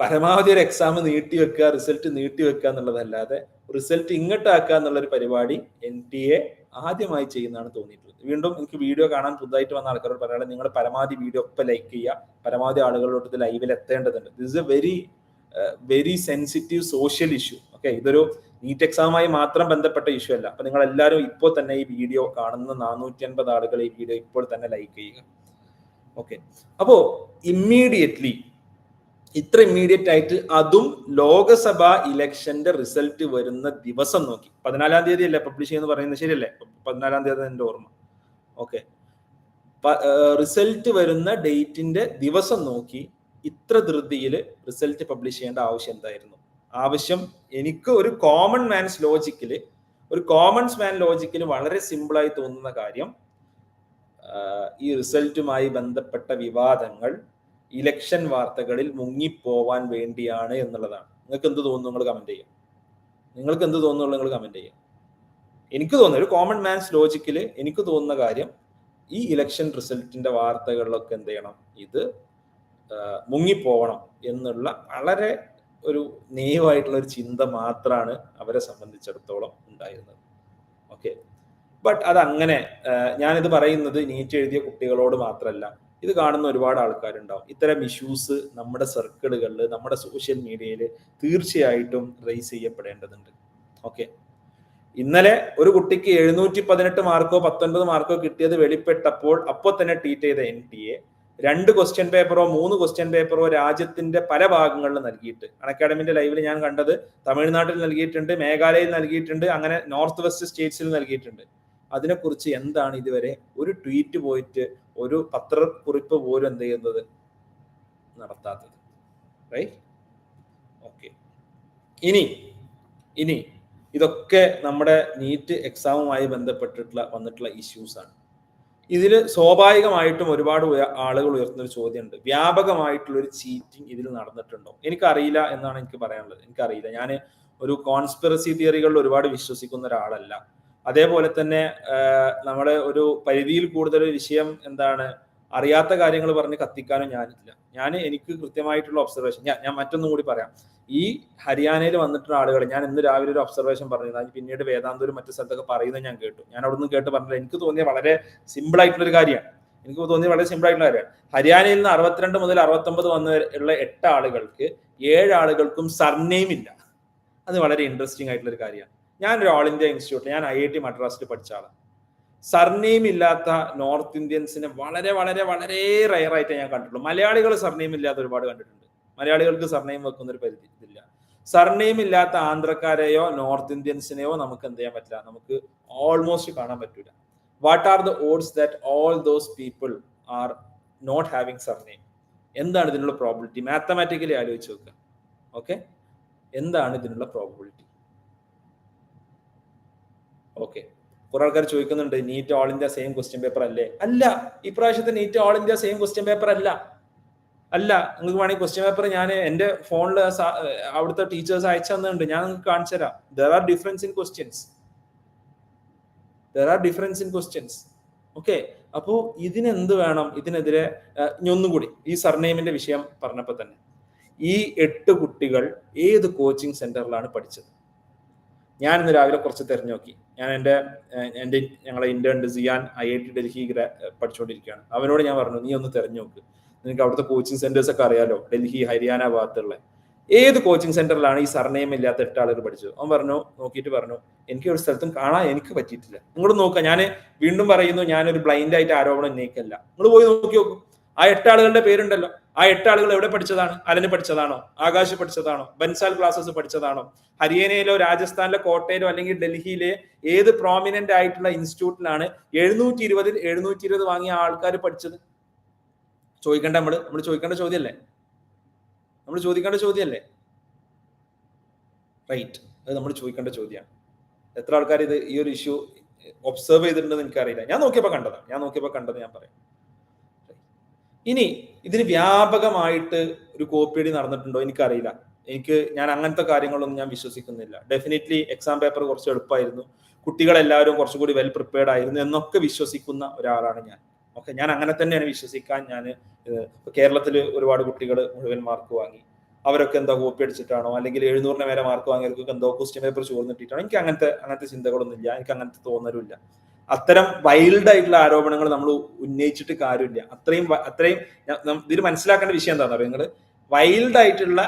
പരമാവധി ഒരു എക്സാം നീട്ടി വെക്കുക റിസൾട്ട് നീട്ടി വെക്കുക എന്നുള്ളതല്ലാതെ റിസൾട്ട് ഇങ്ങോട്ടാക്കുക എന്നുള്ള ഒരു പരിപാടി എൻ ടി എ ആദ്യമായി ചെയ്യുന്നതാണ് തോന്നിയിട്ടുള്ളത്. വീണ്ടും എനിക്ക് വീഡിയോ കാണാൻ പുതുതായിട്ട് വന്ന ആൾക്കാരോട് പറയാനുള്ളത് നിങ്ങൾ പരമാവധി വീഡിയോ ഒക്കെ ലൈക്ക് ചെയ്യുക. പരമാവധി ആളുകളോട് ലൈവിൽ എത്തേണ്ടതുണ്ട്. This a very very sensitive social issue okay ഇതൊരു നീറ്റ് എക്സാമുമായി മാത്രം ബന്ധപ്പെട്ട ഇഷ്യൂ അല്ല. അപ്പൊ നിങ്ങൾ എല്ലാവരും ഇപ്പോൾ തന്നെ ഈ വീഡിയോ കാണുന്ന നാനൂറ്റി അൻപത് ആളുകൾ ഈ വീഡിയോ ഇപ്പോൾ തന്നെ ലൈക്ക് ചെയ്യുക. ഓക്കെ അപ്പോ ഇമ്മീഡിയറ്റ്ലി ഇത്ര ഇമ്മീഡിയറ്റ് ആയിട്ട് അതും ലോകസഭാ ഇലക്ഷന്റെ റിസൾട്ട് വരുന്ന ദിവസം നോക്കി. പതിനാലാം തീയതി അല്ലേ പബ്ലിഷ് ചെയ്യുന്ന പറയുന്നത്? ശരിയല്ലേ? പതിനാലാം തീയതി എന്റെ ഓർമ്മ. ഓക്കെ റിസൾട്ട് വരുന്ന ഡേറ്റിന്റെ ദിവസം നോക്കി ഇത്ര ധൃതിയിൽ റിസൾട്ട് പബ്ലിഷ് ചെയ്യേണ്ട ആവശ്യം എന്തായിരുന്നു? ആവശ്യം. എനിക്ക് ഒരു കോമൺ മാൻസ് ലോജിക്കിൽ ഒരു കോമൺസ് മാൻ ലോജിക്കിൽ വളരെ സിമ്പിളായി തോന്നുന്ന കാര്യം ഈ റിസൾട്ടുമായി ബന്ധപ്പെട്ട വിവാദങ്ങൾ ഇലക്ഷൻ വാർത്തകളിൽ മുങ്ങിപ്പോവാൻ വേണ്ടിയാണ് എന്നുള്ളതാണ്. നിങ്ങൾക്ക് എന്ത് തോന്നുന്നു നിങ്ങൾ കമന്റ് ചെയ്യാം നിങ്ങൾക്ക് എന്ത് തോന്നുന്നു നിങ്ങൾ കമന്റ് ചെയ്യാം എനിക്ക് തോന്നുന്നു ഒരു കോമൺ മാൻസ് ലോജിക്കിൽ എനിക്ക് തോന്നുന്ന കാര്യം ഈ ഇലക്ഷൻ റിസൾട്ടിന്റെ വാർത്തകളിലൊക്കെ എന്ത് ചെയ്യണം? ഇത് മുങ്ങിപ്പോവണം എന്നുള്ള വളരെ ഒരു നെയ്വായിട്ടുള്ള ഒരു ചിന്ത മാത്രമാണ് അവരെ സംബന്ധിച്ചിടത്തോളം ഉണ്ടായിരുന്നത്. ഓക്കെ ബട്ട് അതങ്ങനെ ഞാനിത് പറയുന്നത് നീറ്റ് എഴുതിയ കുട്ടികളോട് മാത്രമല്ല ഇത് കാണുന്ന ഒരുപാട് ആൾക്കാരുണ്ടാവും. ഇത്തരം ഇഷ്യൂസ് നമ്മുടെ സർക്കിളുകളിൽ നമ്മുടെ സോഷ്യൽ മീഡിയയിൽ തീർച്ചയായിട്ടും റേസ് ചെയ്യപ്പെടേണ്ടതുണ്ട്. ഓക്കെ ഇന്നലെ ഒരു കുട്ടിക്ക് എഴുന്നൂറ്റി പതിനെട്ട് മാർക്കോ പത്തൊൻപത് മാർക്കോ കിട്ടിയത് വെളിപ്പെട്ടപ്പോൾ അപ്പോൾ തന്നെ ട്വീറ്റ് ചെയ്ത എൻ ടി എ രണ്ട് ക്വസ്റ്റ്യൻ പേപ്പറോ മൂന്ന് ക്വസ്റ്റ്യൻ പേപ്പറോ രാജ്യത്തിന്റെ പല ഭാഗങ്ങളിൽ നൽകിയിട്ട്. അക്കാഡമിന്റെ ലൈവിൽ ഞാൻ കണ്ടത് തമിഴ്നാട്ടിൽ നൽകിയിട്ടുണ്ട് മേഘാലയയിൽ നൽകിയിട്ടുണ്ട് അങ്ങനെ നോർത്ത് വെസ്റ്റ് സ്റ്റേറ്റ്സിൽ നൽകിയിട്ടുണ്ട്. അതിനെക്കുറിച്ച് എന്താണ് ഇതുവരെ ഒരു ട്വീറ്റ് പോയിട്ട് ഒരു പത്രക്കുറിപ്പ് പോലും എന്ത് ചെയ്യുന്നത്? നടത്താത്തത്. റൈറ്റ് ഓക്കെ ഇനി ഇനി ഇതൊക്കെ നമ്മുടെ നീറ്റ് എക്സാമുമായി ബന്ധപ്പെട്ടിട്ടുള്ള വന്നിട്ടുള്ള ഇഷ്യൂസ് ആണ്. ഇതിൽ സ്വാഭാവികമായിട്ടും ഒരുപാട് ആളുകൾ ഉയർത്തുന്ന ഒരു ചോദ്യമുണ്ട്. വ്യാപകമായിട്ടുള്ള ഒരു ചീറ്റിംഗ് ഇതിൽ നടന്നിട്ടുണ്ടോ? എനിക്കറിയില്ല എന്നാണ് എനിക്ക് പറയാനുള്ളത്. എനിക്കറിയില്ല. ഞാൻ ഒരു കോൺസ്പിറസി തിയറികളിൽ ഒരുപാട് വിശ്വസിക്കുന്ന ഒരാളല്ല. അതേപോലെ തന്നെ നമ്മുടെ ഒരു പരിധിയിൽ കൂടുതൽ വിഷയം എന്താണ് അറിയാത്ത കാര്യങ്ങൾ പറഞ്ഞ് കത്തിക്കാനും ഞാനില്ല. ഞാൻ എനിക്ക് കൃത്യമായിട്ടുള്ള ഒബ്സർവേഷൻ ഞാൻ ഞാൻ മറ്റൊന്നും കൂടി പറയാം. ഈ ഹരിയാനയിൽ വന്നിട്ടുള്ള ആളുകൾ ഞാൻ ഇന്ന് രാവിലെ ഒരു ഒബ്സർവേഷൻ പറഞ്ഞത് പിന്നീട് വേദാന്തൂരും മറ്റു സ്ഥലത്തൊക്കെ പറയുന്നത് ഞാൻ കേട്ടു. ഞാൻ അവിടെ നിന്ന് കേട്ട് പറഞ്ഞില്ല. എനിക്ക് തോന്നിയ വളരെ സിമ്പിൾ ആയിട്ടുള്ള ഒരു കാര്യമാണ്. എനിക്ക് തോന്നിയ വളരെ സിമ്പിൾ ആയിട്ടുള്ള കാര്യമാണ്. ഹരിയാനയിൽ നിന്ന് അറുപത്തിരണ്ട് മുതൽ അറുപത്തൊമ്പത് വന്ന ഉള്ള എട്ട് ആളുകൾക്ക് ഏഴ് ആളുകൾക്കും സർനെയിം ഇല്ല. അത് വളരെ ഇൻട്രസ്റ്റിംഗ് ആയിട്ടുള്ള ഒരു കാര്യമാണ്. ഞാൻ ഒരു ഓൾ ഇന്ത്യ ഇൻസ്റ്റിറ്റ്യൂട്ട് ഞാൻ ഐ ഐ ടി മദ്രാസിൽ പഠിച്ച ആളാണ്. സർനെയിം ഇല്ലാത്ത നോർത്ത് ഇന്ത്യൻസിനെ വളരെ വളരെ വളരെ റയറായിട്ട് ഞാൻ കണ്ടിട്ടുള്ളൂ. മലയാളികൾ സർനെയിം ഇല്ലാത്ത ഒരുപാട് കണ്ടിട്ടുണ്ട്. മലയാളികൾക്ക് സർനെയിം വെക്കുന്ന ഒരു പരിധി ഇതില്ല. സർനെയിം ഇല്ലാത്ത ആന്ധ്രക്കാരെയോ നോർത്ത് ഇന്ത്യൻസിനെയോ നമുക്ക് എന്ത് ചെയ്യാൻ പറ്റില്ല. നമുക്ക് ഓൾമോസ്റ്റ് കാണാൻ പറ്റില്ല what are the odds that all those people are not having surname എന്താണ് ഇതിനുള്ള പ്രോബിലിറ്റി മാത്തമാറ്റിക്കലി ആലോചിച്ച് നോക്കുക ഓക്കെ എന്താണ് ഇതിനുള്ള പ്രോബിലിറ്റി ഓക്കെ കുറെ ആൾക്കാർ ചോദിക്കുന്നുണ്ട് NEET all India same question paper അല്ലേ? അല്ല ഇപ്രാവശ്യത്തെ NEET all India same question paper അല്ല. അല്ല നിങ്ങൾക്ക് വേണമെങ്കിൽ ക്വസ്റ്റ്യൻ പേപ്പർ ഞാൻ എന്റെ ഫോണിൽ അവിടുത്തെ ടീച്ചേഴ്സ് അയച്ചു തന്നിട്ടുണ്ട്. ഞാൻ നിങ്ങൾക്ക് കാണിച്ചു തരാം. There are difference in questions there are difference in questions okay അപ്പോ ഇതിനെന്ത് വേണം? ഇതിനെതിരെ ഒന്നും കൂടി. ഈ സർനെയിമിന്റെ വിഷയം പറഞ്ഞപ്പോൾ തന്നെ. ഈ എട്ട് കുട്ടികൾ ഏത് കോച്ചിങ് സെന്ററിലാണ് പഠിച്ചത്? ഞാൻ ഇന്ന് രാവിലെ കുറച്ച് തിരഞ്ഞു നോക്കി ഞാൻ എന്റെ എന്റെ ഞങ്ങളെ ഇന്റേൺ സിയാൻ ഐ ഐ ടി ഡൽഹി പഠിച്ചുകൊണ്ടിരിക്കുകയാണ് അവനോട് ഞാൻ പറഞ്ഞു നീ ഒന്ന് തിരഞ്ഞു നോക്ക് നിനക്ക് അവിടുത്തെ കോച്ചിങ് സെന്റേഴ്സ് ഒക്കെ അറിയാലോ? ഡൽഹി ഹരിയാന ഭാഗത്തുള്ള. ഏത് കോച്ചിങ് സെന്ററിലാണ് ഈ സർനെയിം ഇല്ലാത്ത എട്ട് ആളുകൾ പഠിച്ചത്? അവൻ പറഞ്ഞു നോക്കിയിട്ട് പറഞ്ഞു. എനിക്ക് ഒരു സ്ഥലത്തും കാണാൻ എനിക്ക് പറ്റിയിട്ടില്ല. നിങ്ങൾ നോക്കുക ഞാൻ വീണ്ടും പറയുന്നു ഞാനൊരു ബ്ലൈൻഡ് ആയിട്ട് ആരോപണം ഉന്നയിക്കല്ല. നിങ്ങൾ പോയി നോക്കി നോക്കും. ആ എട്ട് ആളുകളുടെ പേരുണ്ടല്ലോ. ആ എട്ട് ആളുകൾ എവിടെ പഠിച്ചതാണ്? അലന് പഠിച്ചതാണോ? ആകാശ് പഠിച്ചതാണോ? ബൻസാൽ ക്ലാസ്സസ് പഠിച്ചതാണോ? ഹരിയാനയിലോ രാജസ്ഥാനിലോ കോട്ടയിലോ അല്ലെങ്കിൽ ഡൽഹിയിലെ ഏത് പ്രോമിനന്റ് ആയിട്ടുള്ള ഇൻസ്റ്റിറ്റ്യൂട്ടിലാണ് എഴുന്നൂറ്റി ഇരുപതിൽ എഴുന്നൂറ്റി ഇരുപത് വാങ്ങിയ ആൾക്കാർ പഠിച്ചത്? ചോദിക്കേണ്ട നമ്മൾ നമ്മൾ ചോദിക്കേണ്ട ചോദ്യമല്ലേ? നമ്മൾ ചോദിക്കേണ്ട ചോദ്യമല്ലേ? റൈറ്റ് അത് നമ്മൾ ചോദിക്കേണ്ട ചോദ്യമാണ്. എത്ര ആൾക്കാർ ഇത് ഈ ഒരു ഇഷ്യൂ ഒബ്സർവ് ചെയ്തിട്ടുണ്ടെന്ന് എനിക്കറിയില്ല. ഞാൻ നോക്കിയപ്പോൾ കണ്ടതാണ് ഞാൻ നോക്കിയപ്പോൾ കണ്ടത് ഞാൻ പറയാം. ഇനി ഇതിന് വ്യാപകമായിട്ട് ഒരു കോപ്പിയടി നടന്നിട്ടുണ്ടോ എനിക്കറിയില്ല. എനിക്ക് ഞാൻ അങ്ങനത്തെ കാര്യങ്ങളൊന്നും ഞാൻ വിശ്വസിക്കുന്നില്ല. ഡെഫിനറ്റ്ലി എക്സാം പേപ്പർ കുറച്ച് എളുപ്പമായിരുന്നു കുട്ടികളെല്ലാവരും കുറച്ചുകൂടി വെൽ പ്രിപ്പയർഡ് ആയിരുന്നു എന്നൊക്കെ വിശ്വസിക്കുന്ന ഒരാളാണ് ഞാൻ. ഓക്കെ ഞാൻ അങ്ങനെ തന്നെയാണ് വിശ്വസിക്കാൻ ഞാൻ കേരളത്തിൽ ഒരുപാട് കുട്ടികൾ മുഴുവൻ മാർക്ക് വാങ്ങി. അവരൊക്കെ എന്തോ കോപ്പി അടിച്ചിട്ടാണോ? അല്ലെങ്കിൽ എഴുന്നൂറിന് മേലെ മാർക്ക് വാങ്ങിയവർക്കൊക്കെ എന്തോ ക്വസ്റ്റ്യൻ പേപ്പർ ചോർന്നിട്ടിട്ടാണോ? എനിക്ക് അങ്ങനത്തെ അങ്ങനത്തെ ചിന്തകളൊന്നും ഇല്ല എനിക്ക് അങ്ങനത്തെ തോന്നലുമില്ല. അത്തരം വൈൽഡ് ആയിട്ടുള്ള ആരോപണങ്ങൾ നമ്മൾ ഉന്നയിച്ചിട്ട് കാര്യമില്ല. അത്രയും അത്രയും ഇതിൽ മനസ്സിലാക്കേണ്ട വിഷയം എന്താണെന്ന് പറയുന്നത് നിങ്ങൾ വൈൽഡ് ആയിട്ടുള്ള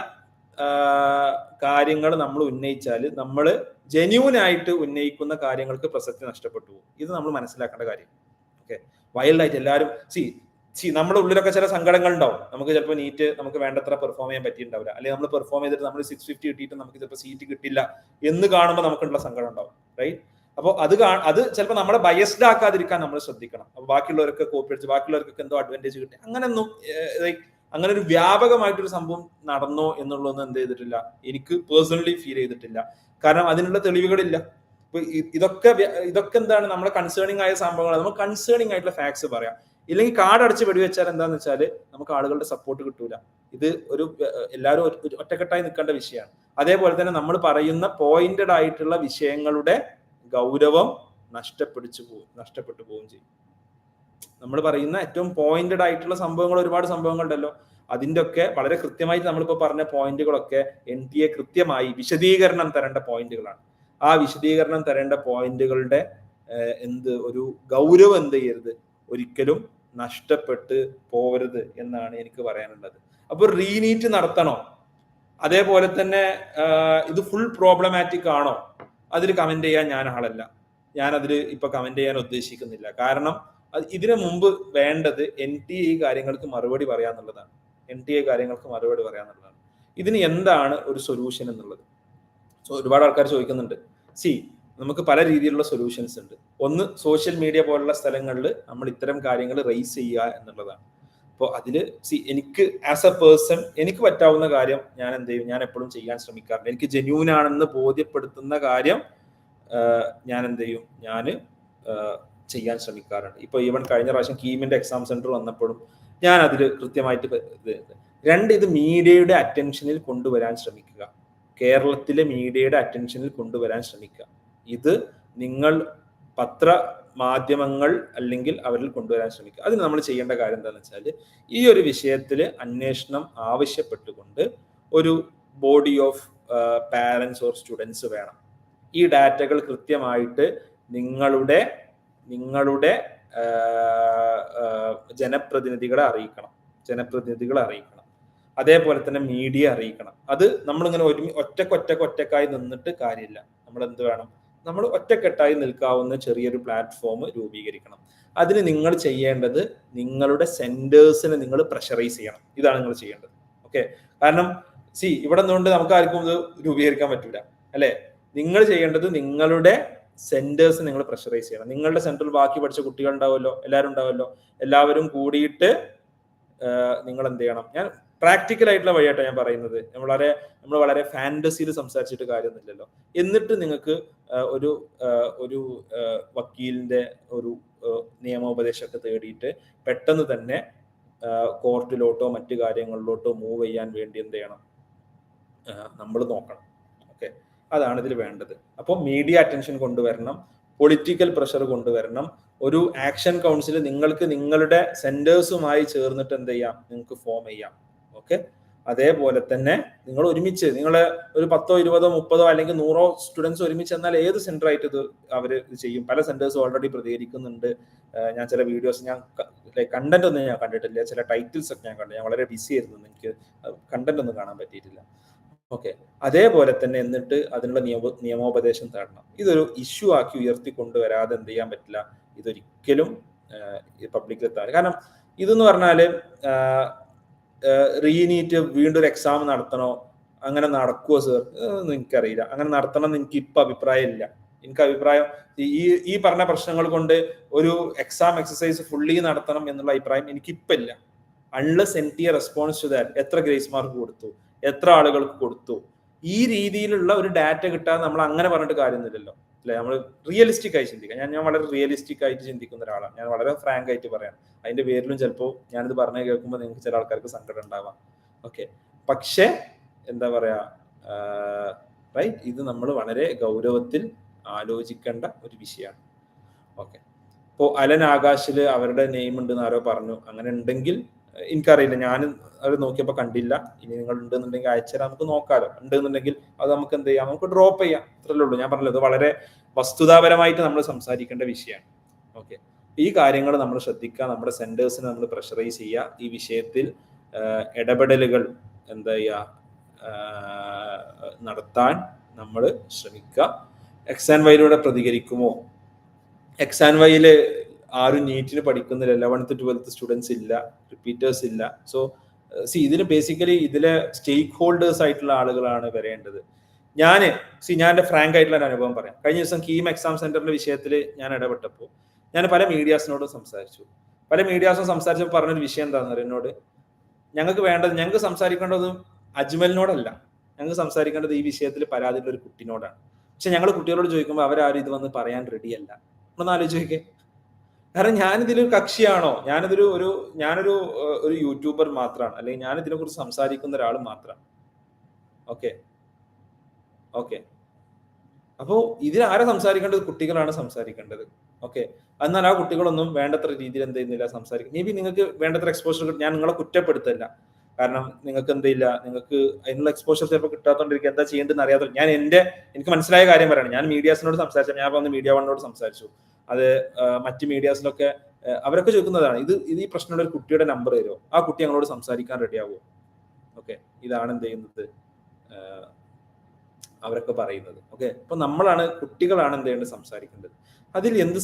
കാര്യങ്ങൾ നമ്മൾ ഉന്നയിച്ചാൽ നമ്മൾ ജെന്യൂൻ ആയിട്ട് ഉന്നയിക്കുന്ന കാര്യങ്ങൾക്ക് പ്രസക്തി നഷ്ടപ്പെട്ടു പോകും. ഇത് നമ്മൾ മനസ്സിലാക്കേണ്ട കാര്യം. ഓക്കെ? വൈൽഡ് ആയിട്ട് എല്ലാവരും സി സി നമ്മുടെ ഉള്ളിലൊക്കെ ചില സങ്കടങ്ങൾ ഉണ്ടാവും. നമുക്ക് ചിലപ്പോൾ നീറ്റ് നമുക്ക് വേണ്ടത്ര പെർഫോം ചെയ്യാൻ പറ്റിയിട്ടുണ്ടാവില്ല. അല്ലെങ്കിൽ നമ്മൾ പെർഫോം ചെയ്തിട്ട് നമ്മൾ സിക്സ് ഫിഫ്റ്റി കിട്ടിയിട്ട് നമുക്ക് ചിലപ്പോൾ സീറ്റ് കിട്ടില്ല എന്ന് കാണുമ്പോൾ നമുക്കുള്ള സങ്കടം ഉണ്ടാവും റൈറ്റ് അപ്പോൾ അത് അത് ചിലപ്പോൾ നമ്മളെ ബയസ്ഡ് ആക്കാതിരിക്കാൻ നമ്മൾ ശ്രദ്ധിക്കണം. അപ്പോൾ ബാക്കിയുള്ളവരൊക്കെ കോപ്പി അടിച്ച് ബാക്കിയുള്ളവർക്കൊക്കെ എന്തോ അഡ്വാന്റേജ് കിട്ടി. അങ്ങനെയൊന്നും അങ്ങനെ ഒരു വ്യാപകമായിട്ടൊരു സംഭവം നടന്നോ എന്നുള്ളതൊന്നും എന്ത് ചെയ്തിട്ടില്ല. എനിക്ക് പേഴ്സണലി ഫീൽ ചെയ്തിട്ടില്ല. കാരണം അതിനുള്ള തെളിവുകളില്ല. ഇപ്പൊ ഇതൊക്കെ ഇതൊക്കെ എന്താണ് നമ്മളെ കൺസേണിങ് ആയ സംഭവങ്ങൾ നമ്മൾ കൺസേണിങ് ആയിട്ടുള്ള ഫാക്ട്സ് പറയാം. ഇല്ലെങ്കിൽ കാർഡ് അടച്ച് വെടിവെച്ചാൽ എന്താന്ന് വെച്ചാൽ നമുക്ക് ആളുകളുടെ സപ്പോർട്ട് കിട്ടൂല. ഇത് ഒരു എല്ലാവരും ഒറ്റക്കെട്ടായി നിൽക്കേണ്ട വിഷയമാണ്. അതേപോലെ തന്നെ നമ്മൾ പറയുന്ന പോയിന്റഡ് ആയിട്ടുള്ള വിഷയങ്ങളുടെ ഗൗരവം നഷ്ടപ്പെടിച്ചു പോകും നഷ്ടപ്പെട്ടു പോവുകയും ചെയ്യും. നമ്മൾ പറയുന്ന ഏറ്റവും പോയിന്റഡ് ആയിട്ടുള്ള സംഭവങ്ങൾ ഒരുപാട് സംഭവങ്ങളുണ്ടല്ലോ അതിന്റെ ഒക്കെ വളരെ കൃത്യമായിട്ട് നമ്മളിപ്പോൾ പറഞ്ഞ പോയിന്റുകളൊക്കെ എൻ ടി എ കൃത്യമായി വിശദീകരണം തരേണ്ട പോയിന്റുകളാണ് ആ വിശദീകരണം തരേണ്ട പോയിന്റുകളുടെ എന്ത് ഒരു ഗൗരവം എന്ത് ചെയ്യരുത്? ഒരിക്കലും നഷ്ടപ്പെട്ട് പോവരുത് എന്നാണ് എനിക്ക് പറയാനുള്ളത്. അപ്പോൾ റീനീറ്റ് നടത്തണോ? അതേപോലെ തന്നെ ഇത് ഫുൾ പ്രോബ്ലമാറ്റിക് ആണോ? അതിൽ കമന്റ് ചെയ്യാൻ ഞാൻ ആളല്ല. ഞാൻ അതിൽ ഇപ്പൊ കമന്റ് ചെയ്യാൻ ഉദ്ദേശിക്കുന്നില്ല. കാരണം ഇതിനു മുമ്പ് വേണ്ടത് എൻ ടി എ കാര്യങ്ങൾക്ക് മറുപടി പറയാന്നുള്ളതാണ്. എൻ ടി എ കാര്യങ്ങൾക്ക് മറുപടി പറയാന്നുള്ളതാണ്. ഇതിന് എന്താണ് ഒരു സൊല്യൂഷൻ എന്നുള്ളത്? സോ ഒരുപാട് ആൾക്കാർ ചോദിക്കുന്നുണ്ട്. സി നമുക്ക് പല രീതിയിലുള്ള സൊല്യൂഷൻസ് ഉണ്ട്. ഒന്ന് സോഷ്യൽ മീഡിയ പോലുള്ള സ്ഥലങ്ങളിൽ നമ്മൾ ഇത്തരം കാര്യങ്ങൾ റേസ് ചെയ്യുക എന്നുള്ളതാണ്. അപ്പോൾ അതിൽ സി എനിക്ക് ആസ് എ പേഴ്സൺ എനിക്ക് പറ്റാവുന്ന കാര്യം ഞാൻ എന്ത് ചെയ്യും? ഞാൻ എപ്പോഴും ചെയ്യാൻ ശ്രമിക്കാറുണ്ട് എനിക്ക് ജെന്യൂൻ ആണെന്ന് ബോധ്യപ്പെടുത്തുന്ന കാര്യം ഞാൻ എന്ത് ചെയ്യും? ഞാൻ ചെയ്യാൻ ശ്രമിക്കാറുണ്ട്. ഇപ്പൊ ഈവൻ കഴിഞ്ഞ പ്രാവശ്യം കീമിന്റെ എക്സാം സെന്റർ വന്നപ്പോഴും ഞാൻ അതിൽ കൃത്യമായിട്ട് രണ്ട് ഇത് മീഡിയയുടെ അറ്റൻഷനിൽ കൊണ്ടുവരാൻ ശ്രമിക്കുക. കേരളത്തിലെ മീഡിയയുടെ അറ്റൻഷനിൽ കൊണ്ടുവരാൻ ശ്രമിക്കുക. ഇത് നിങ്ങൾ പത്ര മാധ്യമങ്ങൾ അല്ലെങ്കിൽ അവരിൽ കൊണ്ടുവരാൻ ശ്രമിക്കുക. അതിന് നമ്മൾ ചെയ്യേണ്ട കാര്യം എന്താണെന്ന് വെച്ചാൽ ഈ ഒരു വിഷയത്തിൽ അന്വേഷണം ആവശ്യപ്പെട്ടുകൊണ്ട് ഒരു body of parents or students വേണം. ഈ ഡാറ്റകൾ കൃത്യമായിട്ട് നിങ്ങളുടെ നിങ്ങളുടെ ജനപ്രതിനിധികളെ അറിയിക്കണം. ജനപ്രതിനിധികളെ അറിയിക്കണം. അതേപോലെ തന്നെ മീഡിയ അറിയിക്കണം. അത് നമ്മളിങ്ങനെ ഒരുമി ഒറ്റയ്ക്ക് ഒറ്റയ്ക്ക് ഒറ്റക്കായി നിന്നിട്ട് കാര്യമില്ല. നമ്മൾ എന്ത് വേണം? നമ്മൾ ഒറ്റക്കെട്ടായി നിൽക്കാവുന്ന ചെറിയൊരു പ്ലാറ്റ്ഫോം രൂപീകരിക്കണം. അതിന് നിങ്ങൾ ചെയ്യേണ്ടത് നിങ്ങളുടെ സെന്റേഴ്സിനെ നിങ്ങൾ പ്രഷറൈസ് ചെയ്യണം. ഇതാണ് നിങ്ങൾ ചെയ്യേണ്ടത്. ഓക്കെ കാരണം സി ഇവിടെ നിന്നുകൊണ്ട് നമുക്ക് ആർക്കും ഇത് രൂപീകരിക്കാൻ പറ്റില്ല അല്ലെ? നിങ്ങൾ ചെയ്യേണ്ടത് നിങ്ങളുടെ സെന്റേഴ്സ് നിങ്ങൾ പ്രഷറൈസ് ചെയ്യണം. നിങ്ങളുടെ സെന്ററിൽ ബാക്കി പഠിച്ച കുട്ടികൾ ഉണ്ടാവുമല്ലോ എല്ലാവരും ഉണ്ടാവുമല്ലോ എല്ലാവരും കൂടിയിട്ട് നിങ്ങൾ എന്ത് ചെയ്യണം? ഞാൻ പ്രാക്ടിക്കൽ ആയിട്ടുള്ള വഴിയായിട്ടാണ് ഞാൻ പറയുന്നത്. വളരെ നമ്മൾ വളരെ ഫാന്റസിയിൽ സംസാരിച്ചിട്ട് കാര്യമൊന്നുമില്ലല്ലോ. എന്നിട്ട് നിങ്ങൾക്ക് ഒരു ഒരു വക്കീലിന്റെ ഒരു നിയമോപദേശമൊക്കെ തേടിയിട്ട് പെട്ടെന്ന് തന്നെ കോർട്ടിലോട്ടോ മറ്റു കാര്യങ്ങളിലോട്ടോ മൂവ് ചെയ്യാൻ വേണ്ടി എന്ത് ചെയ്യണം? നമ്മൾ നോക്കണം. ഓക്കെ? അതാണ് ഇതിൽ വേണ്ടത്. അപ്പോൾ മീഡിയ അറ്റൻഷൻ കൊണ്ടുവരണം പൊളിറ്റിക്കൽ പ്രഷർ കൊണ്ടുവരണം ഒരു ആക്ഷൻ കൗൺസിൽ നിങ്ങൾക്ക് നിങ്ങളുടെ സെന്റേഴ്സുമായി ചേർന്നിട്ട് എന്ത് ചെയ്യാം? നിങ്ങൾക്ക് ഫോം ചെയ്യാം. ഓക്കെ അതേപോലെ തന്നെ നിങ്ങൾ ഒരുമിച്ച് നിങ്ങൾ ഒരു പത്തോ ഇരുപതോ മുപ്പതോ അല്ലെങ്കിൽ നൂറോ സ്റ്റുഡൻസ് ഒരുമിച്ച് എന്നാൽ ഏത് സെന്റർ ആയിട്ട് ഇത് അവർ ചെയ്യും? പല സെന്റേഴ്സ് ഓൾറെഡി പ്രതികരിക്കുന്നുണ്ട്. ഞാൻ ചില വീഡിയോസ് ഞാൻ കണ്ടന്റ് ഒന്നും ഞാൻ കണ്ടിട്ടില്ല. ചില ടൈറ്റിൽസ് ഒക്കെ ഞാൻ കണ്ടു. ഞാൻ വളരെ ബിസി ആയിരുന്നു. എനിക്ക് കണ്ടന്റ് ഒന്നും കാണാൻ പറ്റിയിട്ടില്ല. ഓക്കെ അതേപോലെ തന്നെ എന്നിട്ട് അതിനുള്ള നിയമ നിയമോപദേശം തേടണം. ഇതൊരു ഇഷ്യൂ ആക്കി ഉയർത്തി കൊണ്ടുവരാതെ എന്ത് ചെയ്യാൻ പറ്റില്ല. ഇതൊരിക്കലും പബ്ലിക്കിൽ എത്താൻ കാരണം ഇതെന്ന് പറഞ്ഞാൽ റീനീറ്റ് വീണ്ടും ഒരു എക്സാം നടത്തണോ? അങ്ങനെ നടക്കുമോ സർ എനിക്കറിയില്ല. അങ്ങനെ നടത്തണം എന്ന് എനിക്ക് ഇപ്പൊ അഭിപ്രായം ഇല്ല എനിക്ക് അഭിപ്രായം ഈ ഈ പറഞ്ഞ പ്രശ്നങ്ങൾ കൊണ്ട് ഒരു എക്സാം എക്സസൈസ് ഫുള്ളി നടത്തണം എന്നുള്ള അഭിപ്രായം എനിക്ക് unless N T A response to that എത്ര ഗ്രേസ് മാർക്ക് കൊടുത്തു എത്ര ആളുകൾക്ക് കൊടുത്തു ഈ രീതിയിലുള്ള ഒരു ഡാറ്റ കിട്ടാതെ നമ്മൾ അങ്ങനെ പറഞ്ഞിട്ട് കാര്യമൊന്നുമില്ലല്ലോ. അല്ലെ? നമ്മൾ റിയലിസ്റ്റിക് ആയി ചിന്തിക്കാം. ഞാൻ ഞാൻ വളരെ റിയലിസ്റ്റിക് ആയിട്ട് ചിന്തിക്കുന്ന ഒരാളാണ്. ഞാൻ വളരെ ഫ്രാങ്ക് ആയിട്ട് പറയാം. അതിന്റെ പേരിലും ചിലപ്പോൾ ഞാനിത് പറഞ്ഞു കേൾക്കുമ്പോൾ നിങ്ങൾക്ക് ചില ആൾക്കാർക്ക് സങ്കടം ഉണ്ടാവാം. ഓക്കെ പക്ഷേ എന്താ പറയാ റൈറ്റ് ഇത് നമ്മൾ വളരെ ഗൗരവത്തിൽ ആലോചിക്കേണ്ട ഒരു വിഷയമാണ്. ഓക്കെ ഇപ്പോൾ അലൻ ആകാശിൽ അവരുടെ നെയിം ഉണ്ടെന്ന് ആരോ പറഞ്ഞു. അങ്ങനെ ഉണ്ടെങ്കിൽ എനിക്കറിയില്ല. ഞാൻ അത് നോക്കിയപ്പോൾ കണ്ടില്ല. ഇനി നിങ്ങൾ ഉണ്ടെന്നുണ്ടെങ്കിൽ അയച്ചുതരാം നമുക്ക് നോക്കാലോ. ഉണ്ടെന്നുണ്ടെങ്കിൽ അത് നമുക്ക് എന്ത് ചെയ്യാം? നമുക്ക് ഡ്രോപ്പ് ചെയ്യാം. അത്രല്ലേ ഉള്ളൂ. ഞാൻ പറഞ്ഞത് വളരെ വസ്തുതാപരമായിട്ട് നമ്മൾ സംസാരിക്കേണ്ട വിഷയമാണ് ഓക്കെ ഈ കാര്യങ്ങൾ നമ്മൾ ശ്രദ്ധിക്കുക. നമ്മുടെ സെന്റേഴ്സിനെ നമ്മൾ പ്രഷറൈസ് ചെയ്യുക. ഈ വിഷയത്തിൽ ഇടപെടലുകൾ എന്താ ചെയ്യുക? നടത്താൻ നമ്മൾ ശ്രമിക്കുക. എക്സ് ആൻഡ് വൈയിലൂടെ പ്രതികരിക്കുമോ? എക്സ് ആൻഡ് വൈയിൽ ആരും നീറ്റിന് പഠിക്കുന്നില്ല. ലെവൻത്ത് ട്വൽത്ത് സ്റ്റുഡൻസ് ഇല്ല. റിപ്പീറ്റേഴ്സ് ഇല്ല. സോ സി ഇതിന് ബേസിക്കലി ഇതിലെ സ്റ്റേക്ക് ഹോൾഡേഴ്സ് ആയിട്ടുള്ള ആളുകളാണ് വരേണ്ടത്. ഞാൻ സി ഞാൻ എന്റെ ഫ്രാങ്ക് ആയിട്ടുള്ള അനുഭവം പറയാം. കഴിഞ്ഞ ദിവസം കീം എക്സാം സെന്ററിന്റെ വിഷയത്തിൽ ഞാൻ ഇടപെട്ടപ്പോൾ ഞാൻ പല മീഡിയാസിനോടും സംസാരിച്ചു. പല മീഡിയാസും സംസാരിച്ചപ്പോൾ പറഞ്ഞൊരു വിഷയം എന്താണെന്ന് എന്നോട്? ഞങ്ങൾക്ക് വേണ്ടത് ഞങ്ങൾക്ക് സംസാരിക്കേണ്ടത് അജ്മലിനോടല്ല. ഞങ്ങൾക്ക് സംസാരിക്കേണ്ടത് ഈ വിഷയത്തിൽ പരാതിയുള്ള ഒരു കുട്ടിനോടാണ്. പക്ഷെ ഞങ്ങൾ കുട്ടികളോട് ചോദിക്കുമ്പോൾ അവരാരും ഇത് വന്ന് പറയാൻ റെഡിയല്ല ഒന്ന് ആലോചിക്കേ കാരണം ഞാനിതിലൊരു കക്ഷിയാണോ? ഞാനിതൊരു ഒരു ഞാനൊരു ഒരു യൂട്യൂബർ മാത്രമാണ് അല്ലെങ്കിൽ ഞാൻ ഇതിനെ കുറിച്ച് സംസാരിക്കുന്ന ഒരാൾ മാത്രമാണ് ഓക്കെ? ഓക്കെ? അപ്പോൾ ഇതിൽ ആരെ സംസാരിക്കേണ്ടത്? കുട്ടികളാണ് സംസാരിക്കേണ്ടത്. ഓക്കെ? എന്നാൽ ആ കുട്ടികളൊന്നും വേണ്ടത്ര രീതിയിൽ എന്ത് ചെയ്യുന്നില്ല സംസാരിക്കും മേ ബി നിങ്ങൾക്ക് വേണ്ടത്ര എക്സ്പോഷർ ഞാൻ നിങ്ങളെ കുറ്റപ്പെടുത്തല്ല. കാരണം നിങ്ങൾക്ക് എന്തില്ല? നിങ്ങൾക്ക് അതിനുള്ള എക്സ്പോഷർ ചിലപ്പോൾ കിട്ടാത്തോണ്ടിരിക്കുക എന്താ ചെയ്യേണ്ടതെന്ന് അറിയാത്ത ഞാൻ എന്റെ എനിക്ക് മനസ്സിലായ കാര്യം പറയണം. ഞാൻ മീഡിയാസിനോട് സംസാരിച്ചു. ഞാൻ വന്ന് മീഡിയ വണ്ണോട് സംസാരിച്ചു. അത് മറ്റ് മീഡിയാസിലൊക്കെ അവരൊക്കെ ചോദിക്കുന്നതാണ്. ഇത് ഇത് ഈ പ്രശ്നമുള്ള ഒരു കുട്ടിയുടെ നമ്പർ തരുമോ? ആ കുട്ടി ഞങ്ങളോട് സംസാരിക്കാൻ റെഡിയാവോ ഓക്കെ ഇതാണ് എന്ത് ചെയ്യുന്നത്? അവരൊക്കെ പറയുന്നത്. ഓക്കെ അപ്പൊ നമ്മളാണ് കുട്ടികളാണ് എന്ത് ചെയ്യേണ്ടത്? സംസാരിക്കേണ്ടത്. അതിൽ എന്ത്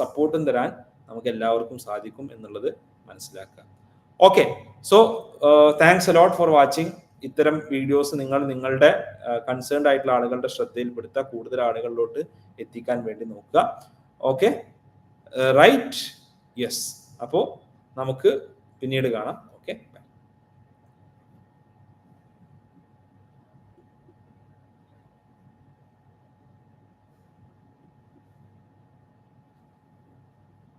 സപ്പോർട്ടും തരാൻ നമുക്ക് എല്ലാവർക്കും സാധിക്കും എന്നുള്ളത് മനസ്സിലാക്കുക. Okay so thanks a lot for watching ഇത്തരം വീഡിയോസ് നിങ്ങൾ നിങ്ങളുടെ കൺസേൺഡ് ആയിട്ടുള്ള ആളുകളുടെ ശ്രദ്ധയിൽപ്പെടുത്തുക കൂടുതൽ ആളുകളിലോട്ട് എത്തിക്കാൻ വേണ്ടി നോക്കുക. ഓക്കെ റൈറ്റ് യെസ് അപ്പോൾ നമുക്ക് പിന്നീട് കാണാം.